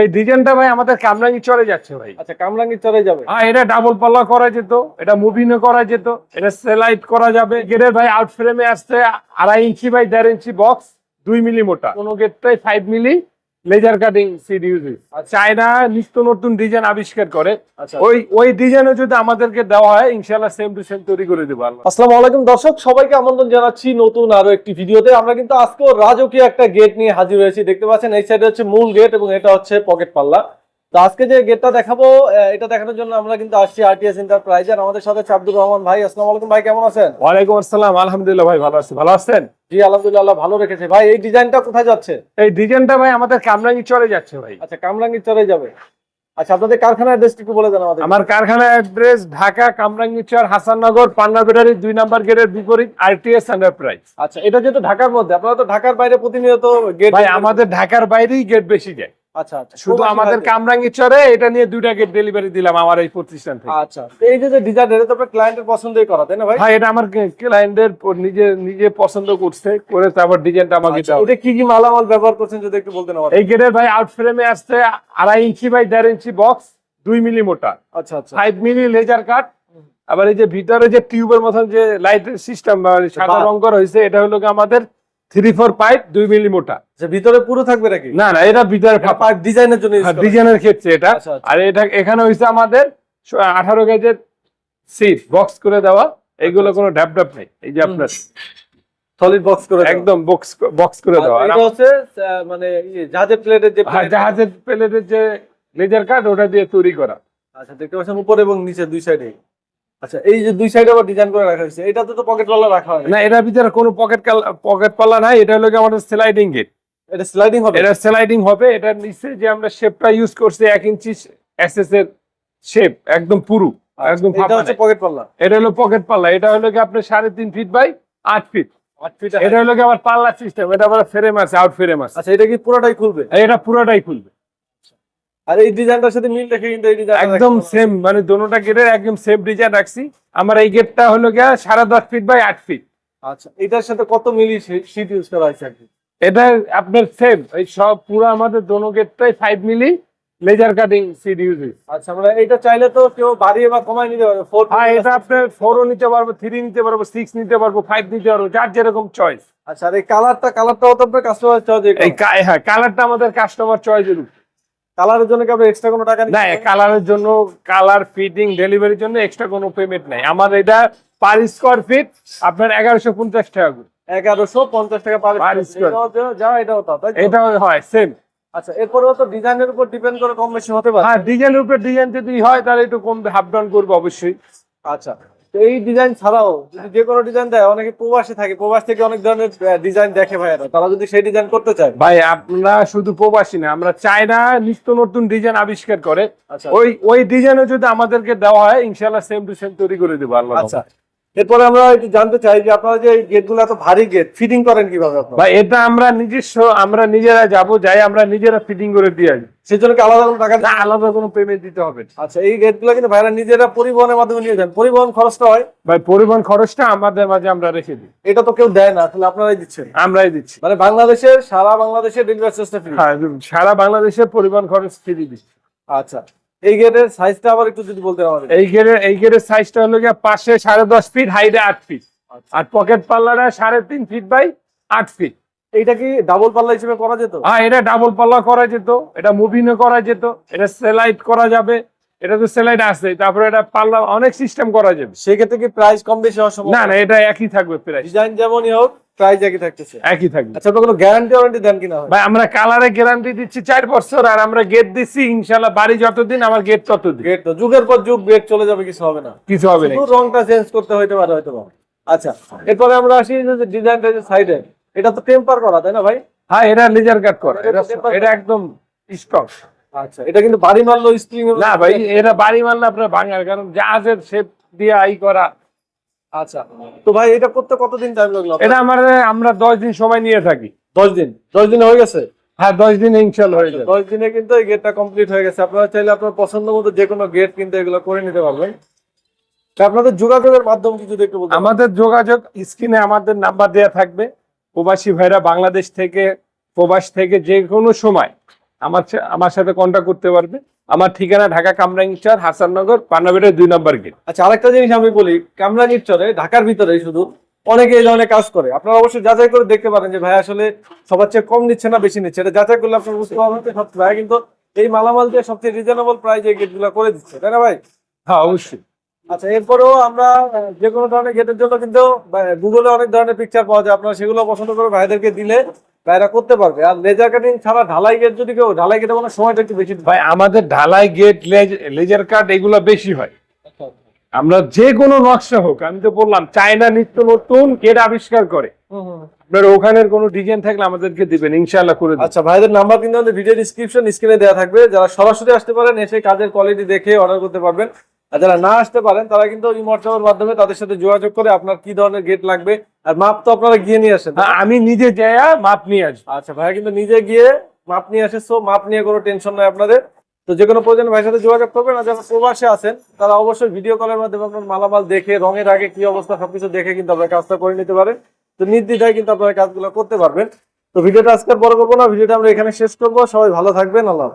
এই ডিজাইনটা ভাই আমাদের কামরাঙ্গি চলে যাচ্ছে ভাই। আচ্ছা কামরাঙ্গি চলে যাবে। হ্যাঁ এটা ডাবল পাল্লা করা যেত এটা মুভিনও করা যেত এটা সেলাইট করা যাবে। গেটের ভাই আউট ফ্রেমে আসছে আড়াই ইঞ্চি বাই দেড় ইঞ্চি বক্স দুই মিলি মোটা। কোনো গেটটাই five milli laser cutting sheet use China নিত্য নতুন ডিজাইন আবিষ্কার করে। আচ্ছা ওই ওই ডিজাইনও যদি আমাদেরকে দেওয়া হয় ইনশাআল্লাহ সেম টু সেম তৈরি করে দেবো আসসালামু আলাইকুম দর্শক সবাইকে আমন্ত্রণ জানাচ্ছি নতুন আরও একটি ভিডিওতে। আমরা কিন্তু আজকেও রাজকীয় একটা গেট নিয়ে হাজির হয়েছি। দেখতে পাচ্ছেন এই সাইডে হচ্ছে মূল গেট এবং এটা হচ্ছে পকেট পাল্লা তো আজকে যে গেটটা দেখাবো এটা দেখানোর জন্য আমরা কিন্তু আসছি আরটিএস এন্টারপ্রাইজ আর আমাদের সাথে হচ্ছে আব্দুর রহমান ভাই আসসালামু আলাইকুম ভাই কেমন আছেন? ওয়ালাইকুম আসসালাম আলহামদুলিল্লাহ ভাই ভালো আছি। ভালো আছেন? জি আলহামদুলিল্লাহ ভালো রেখেছে। ভাই এই ডিজাইনটা কোথায় যাচ্ছে? এই ডিজাইনটা ভাই আমাদের কামরাঙ্গি চলে যাচ্ছে ভাই। আচ্ছা কামরাঙ্গি চলে যাবে। আচ্ছা আপনাদের কারখানার অ্যাড্রেসটি একটু বলে দেন আমাদের। আমার কারখানা অ্যাড্রেস ঢাকা কামরাঙ্গীচর হাসাননগর পান্না বেটারি দুই নাম্বার গেটের বিপরীত আরটিএস এন্টারপ্রাইজ আচ্ছা এটা যেহেতু ঢাকার মধ্যে আপনারা তো ঢাকার বাইরে প্রতিনিয়ত গেট ভাই আমাদের ঢাকার বাইরেই গেট বেশি যায়। আচ্ছা আচ্ছা। শুধু আমাদের এটা নিয়ে দুইটা গেট ডেলিভারি দিলাম আমার এই প্রতিষ্ঠান থেকে। আচ্ছা এই যে যে ডিজাইন এটা তো ক্লায়েন্টের পছন্দই করা তাই না ভাই? ভাই এটা আমার ক্লায়েন্টের নিজে নিজে পছন্দ করছে করে তারপর ডিজাইনটা আমাকে দাও এটা কি কি মালামাল ব্যবহার করছেন যদি একটু বলতেন এই গেটের ভাই আউট ফ্রেমে আসছে আড়াই ইঞ্চি বাই দেড় ইঞ্চি বক্স দুই মিলি মোটা। আচ্ছা আচ্ছা। ফাইভ মিলি লেজার কাট আবার এই যে ভিতরে যে টিউবের মতন যে লাইটের সিস্টেম সাদা বাহ। রং করা হয়েছে এটা হলো আমাদের থ্রি ফোর পাইপ দুই মিলি মোটা আচ্ছা ভিতরে পুরো থাকবে নাকি? না না এটা ভিতরে পাইপ। ডিজাইনের জন্য ডিজাইনের ক্ষেত্রে এটা। আচ্ছা, আচ্ছা। আর এটা এখানে হয়েছে আমাদের আঠারো গেজের সিট বক্স করে দেওয়া। এগুলো কোনো ড্যাপ ড্যাপ নেই। এই যে আপনার সলিড বক্স করে একদম বক্স বক্স করে দেওয়া। এটা হচ্ছে মানে জাহাজের প্লেটের যে হ্যাঁ, জাহাজের প্লেটের যে লেজার কাট ওটা দিয়ে তৈরি করা। আচ্ছা দেখতে পাচ্ছেন উপরে এবং নিচে দুই সাইডে আচ্ছা এই যে দুই সাইডে আবার ডিজাইন করে রাখা হয়েছে এটাতে তো পকেট ওয়ালা রাখা হয় না? এটার ভিতরে কোনো পকেট পকেট পাল্লা নাই এটা হলো আমাদের স্লাইডিং গেট এটা স্লাইডিং হবে? এটা স্লাইডিং হবে এটার নিচে যে আমরা শেপটা ইউজ করছি এক ইঞ্চি এসএস এর শেপ একদম পুরু একদম আচ্ছা, এটা হচ্ছে পকেট পাল্লা এটা হলো পকেট পাল্লা এটা হলো কি আপনার সাড়ে তিন ফিট বাই আট ফিট আট ফিট এটা হলো কি আবার পাল্লা সিস্টেম এটা আবার ফ্রেম আছে আউট ফ্রেম আছে। আচ্ছা এটা কি পুরোটাই খুলবে? এটা পুরোটাই খুলবে। আর এই ডিজাইনটার সাথে মিল রেখে কিন্তু এই ডিজাইন একদম সেম মানে দোনোটা গেটের একদম সেম ডিজাইন রাখছি। আমার এই গেটটা হলো গিয়া সাড়ে দশ ফিট বাই আট ফিট আচ্ছা এটার সাথে কত মিলি শীট ইউজ করা হয়েছে এটা আপনার সেম এই সব পুরো আমাদের দোনো গেটটাই five milli laser cutting sheet use আচ্ছা আমরা এটা চাইলে তো কেউ বাড়িয়ে বা কমায় নিতে পারবে ফোর হ্যাঁ এটা আপনার ফোরও নিতে পারব থ্রি নিতে পারব সিক্স নিতে পারব ফাইভ নিতে পারব যার যেরকম চয়েস আচ্ছা আর এই কালারটা কালারটাও তো আপনার কাস্টমার এই হ্যাঁ কালারটা আমাদের কাস্টমার চয়েসের উপর। কালারের জন্য কি আপনি এক্সট্রা কোনো টাকা না কালারের জন্য কালার ফিটিং ডেলিভারির জন্য এক্সট্রা কোনো পেমেন্ট নাই। আমার এটা পার স্কোয়ার ফিট আপনার এগারোশো পঞ্চাশ টাকা করে। এগারোশো পঞ্চাশ টাকা পার। এটাও যা- এটাও তা তাই এটা হয় সেম আচ্ছা এরপরেও তো ডিজাইনের উপর ডিপেন্ড করে কম বেশি হতে পারে। হ্যাঁ ডিজাইনের উপরে ডিজাইন যদি হয় তাহলে একটু কম হাফ ডাউন করব অবশ্যই। আচ্ছা। তো এই ডিজাইন ছাড়াও যদি যে কোনো ডিজাইন দেয় অনেকে প্রবাসে থাকে প্রবাস থেকে অনেক ধরনের ডিজাইন দেখে ভাইয়েরা। তারা যদি সেই ডিজাইন করতে চায়। ভাই আমরা শুধু প্রবাসী না আমরা চায়না নিত্য নতুন ডিজাইন আবিষ্কার করে। আচ্ছা ওই ওই ডিজাইনও যদি আমাদেরকে দেওয়া হয় ইনশাল্লাহ সেম টু সেম তৈরি করে দেবো আল্লাহ আচ্ছা। এরপরে আমরা একটু জানতে চাই যে আপনারা যে গেটগুলো এত ভারী গেট ফিটিং করেন কীভাবে ভাই এটা আমরা নিজস্ব আমরা নিজেরা যাব যাই আমরা নিজেরা ফিটিং করে দিয়ে আসি। সেই জন্য আলাদা কোনো টাকা না আলাদা কোনো পেমেন্ট দিতে হবে আচ্ছা এই গেটগুলো কিন্তু ভাইরা নিজেরা পরিবহনের মাধ্যমে নিয়ে যান। পরিবহন খরচটা হয়? ভাই পরিবহন খরচটা আমাদের মাঝে আমরা রেখে দিই। এটা তো কেউ দেয় না আসলে আপনারাই দিচ্ছেন? আমরাই দিচ্ছি। মানে বাংলাদেশের সারা বাংলাদেশের ডেলিভারি ফ্রি হ্যাঁ সারা বাংলাদেশের পরিবহন খরচ ফ্রি দিচ্ছি। আচ্ছা। এই গেটের সাইজটা আবার একটু যদি বলতে আমাদের। এই গেটের এই গেটের সাইজটা হলো গিয়ে পাশে সাড়ে দশ ফিট হাইটে আট ফিট আচ্ছা। আর পকেট পাল্লাটা সাড়ে তিন ফিট বাই আট ফিট এইটা কি ডাবল পাল্লা হিসেবে করা যেত? হ্যাঁ এটা ডাবল পাল্লা করা যেত। এটা করা যেত। এটা সেলাইট করা যাবে। এটা তো সেলাইট আছে। তারপরে এটা পাল্লা অনেক সিস্টেম করা যাবে। সেক্ষেত্রে কি প্রাইস কম বেশি হওয়ার না না এটা একই থাকবে প্রাইস ডিজাইন যেমনই হোক প্রাইস একই থাকতেছে। একই থাকবে। আচ্ছা আপনার কোনো গ্যারান্টি ওয়ারেন্টি দেন কিনা ভাই আমরা কালারে গ্যারান্টি দিচ্ছি চার বছর আর আমরা গেট দিচ্ছি ইনশাল্লাহ বাড়ি যতদিন আমার গেট ততদিন। গেট যুগের পর যুগ গেট চলে যাবে কিছু হবে না। কিছু হবে না। রংটা চেঞ্জ করতে হইতে পারে হয়তো আচ্ছা এরপরে আমরা আসি যে ডিজাইনটা যে সাইডে এটা তো টেম্পার করা তাই না ভাই? হ্যাঁ এটা লেজার কাট করা এটা এটা এটা একদম স্টক আচ্ছা এটা কিন্তু বাড়ি মারলো স্প্রিং না ভাই এটা বাড়ি মারলে আপনার ভাঙার কারণ জাহাজের শেপ দিয়ে আই করা। আচ্ছা। তো ভাই এটা করতে কতদিন টাইম লাগল এটা আমার আমরা দশ দিন সময় নিয়ে থাকি। দশ দিন? দশ দিন হয়ে গেছে? হ্যাঁ দশ দিন ইনশাল্লাহ হয়ে যাবে। দশ দিনে কিন্তু এই গেটটা কমপ্লিট হয়ে গেছে। আপনারা চাইলে আপনার পছন্দ মতো যে কোনো গেট কিন্তু এগুলো করে নিতে পারবেন। আপনাদের যোগাযোগের মাধ্যম কি যদি একটু আমাদের যোগাযোগ স্ক্রিনে আমাদের নাম্বার দেওয়া থাকবে। প্রবাসী ভাইরা বাংলাদেশ থেকে প্রবাস থেকে যে কোনো সময় আমার আমার সাথে কন্ট্যাক্ট করতে পারবে। আমার ঠিকানা ঢাকা কামরাঙ্গিচার হাসাননগর পান্নাবেটের দুই নম্বর গেট আচ্ছা আরেকটা জিনিস আমি বলি কামরাঙ্গীর চরে ঢাকার ভিতরে শুধু অনেকে এই ধরনের কাজ করে। আপনারা অবশ্যই যাচাই করে দেখতে পারেন যে ভাই আসলে সবার চেয়ে কম নিচ্ছে না বেশি নিচ্ছে। এটা যাচাই করলে আপনারা বুঝতে পারবেন সব ভাই কিন্তু এই মালামাল দিয়ে সবচেয়ে রিজনেবল প্রাইজে গেটগুলো করে দিচ্ছে। তাই না ভাই? হ্যাঁ অবশ্যই। আচ্ছা এরপরেও আমরা যে কোনো ধরনের গেটের জন্য কিন্তু গুগলে অনেক ধরনের পিকচার পাওয়া যায়। আপনারা সেগুলো পছন্দ করে ভাইদেরকে দিলে করতে পারবে। আর লেজার কাটিং ছাড়া ঢালাই গেট যদি কেউ ঢালাই গেটে মানে সময়টা একটু বেশি ভাই আমাদের ঢালাই গেট লেজার কাট এগুলো বেশি হয়। আমরা যে কোনো নকশা হোক আমি তো বললাম চায়না নিত্য নতুন গেট আবিষ্কার করে। আপনার ওখানের কোনো ডিজাইন থাকলে আমাদেরকে দিবেন ইনশাআল্লাহ করে আচ্ছা ভাইদের নাম্বার কিন্তু আমাদের ভিডিও ডিসক্রিপশন স্ক্রিনে দেওয়া থাকবে। যারা সরাসরি আসতে পারেন এসে কাজের কোয়ালিটি দেখে অর্ডার করতে পারবেন। আর যারা না আসতে পারেন তারা কিন্তু এই মাধ্যমে তাদের সাথে যোগাযোগ করে আপনার কি ধরনের গেট লাগবে। আর মাপ তো আপনারা গিয়ে নিয়ে আসেন। হ্যাঁ, আমি নিজে যাই মাপ নিয়ে আসব। আচ্ছা ভাইয়া কিন্তু নিজে গিয়ে মাপ নিয়ে আসে সো মাপ নিয়ে কোনো টেনশন নাই আপনাদের। তো যে কোনো প্রয়োজন ভাইয়ের সাথে যোগাযোগ করবেন আর যারা প্রবাসে আছেন তারা অবশ্যই ভিডিও কলের মাধ্যমে আপনার মালামাল দেখে রঙের আগে কি অবস্থা সবকিছু দেখে কিন্তু আপনার কাজটা করে নিতে পারেন। তো নির্দ্বিধায় কিন্তু আপনারা কাজগুলো করতে পারবেন। তো ভিডিওটা আজকে বড় করব না ভিডিওটা আমরা এখানে শেষ করব। সবাই ভালো থাকবেন আল্লাহ।